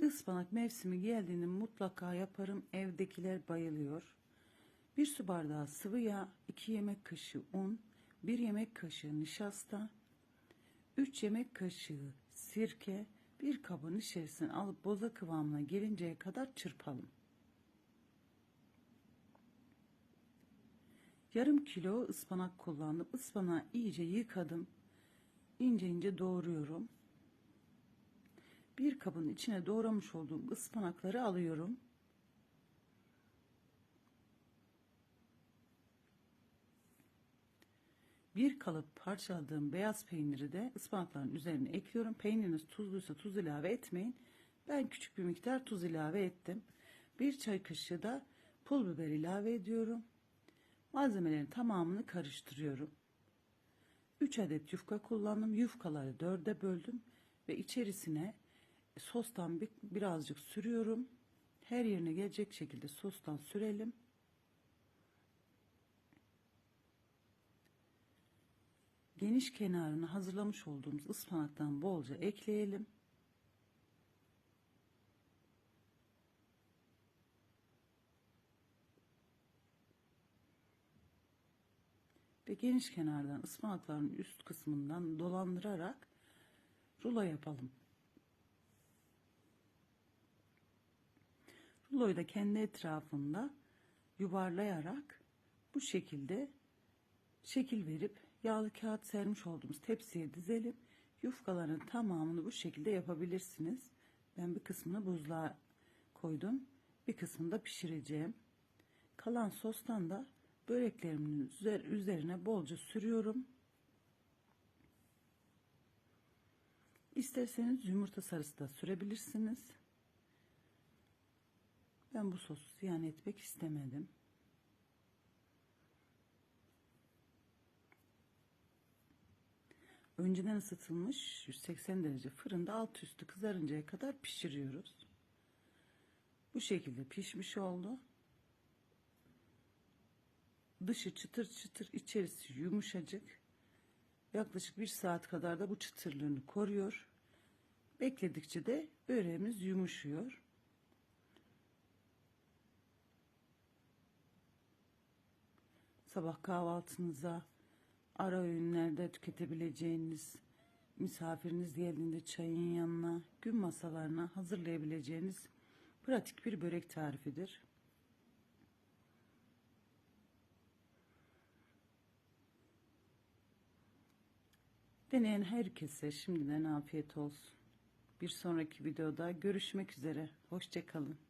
Ispanak mevsimi geldiğinde mutlaka yaparım. Evdekiler bayılıyor. Bir su bardağı sıvı yağ, 2 yemek kaşığı un, 1 yemek kaşığı nişasta, 3 yemek kaşığı sirke, bir kabın içerisine alıp boza kıvamına gelinceye kadar çırpalım. Yarım kilo ıspanak kullandım. Ispanağı iyice yıkadım. İnce ince doğruyorum. Bir kabın içine doğramış olduğum ıspanakları alıyorum. Bir kalıp parçaladığım beyaz peyniri de ıspanakların üzerine ekliyorum. Peyniriniz tuzluysa tuz ilave etmeyin. Ben küçük bir miktar tuz ilave ettim. Bir çay kaşığı da pul biber ilave ediyorum. Malzemelerin tamamını karıştırıyorum. 3 adet yufka kullandım. Yufkaları dörde böldüm ve içerisine sostan bir, birazcık sürüyorum. Her yerine gelecek şekilde sostan sürelim. Geniş kenarını hazırlamış olduğumuz ıspanaktan bolca ekleyelim. Ve geniş kenardan ıspanakların üst kısmından dolandırarak rulo yapalım. Ruloyu da kendi etrafında yuvarlayarak bu şekilde şekil verip yağlı kağıt sermiş olduğumuz tepsiye dizelim. Yufkaların tamamını bu şekilde yapabilirsiniz. Ben bir kısmını buzluğa koydum. Bir kısmını da pişireceğim. Kalan sostan da böreklerimin üzer- üzerine bolca sürüyorum. İsterseniz yumurta sarısı da sürebilirsiniz. Ben bu sosu ziyan etmek istemedim. Önceden ısıtılmış 180 derece fırında alt üstü kızarıncaya kadar pişiriyoruz. Bu şekilde pişmiş oldu. Dışı çıtır çıtır, içerisi yumuşacık. Yaklaşık bir saat kadar da bu çıtırlığını koruyor. Bekledikçe de böreğimiz yumuşuyor. Sabah kahvaltınıza, ara öğünlerde tüketebileceğiniz, misafiriniz geldiğinde çayın yanına, gün masalarına hazırlayabileceğiniz pratik bir börek tarifidir. Deneyen herkese şimdiden afiyet olsun. Bir sonraki videoda görüşmek üzere. Hoşçakalın.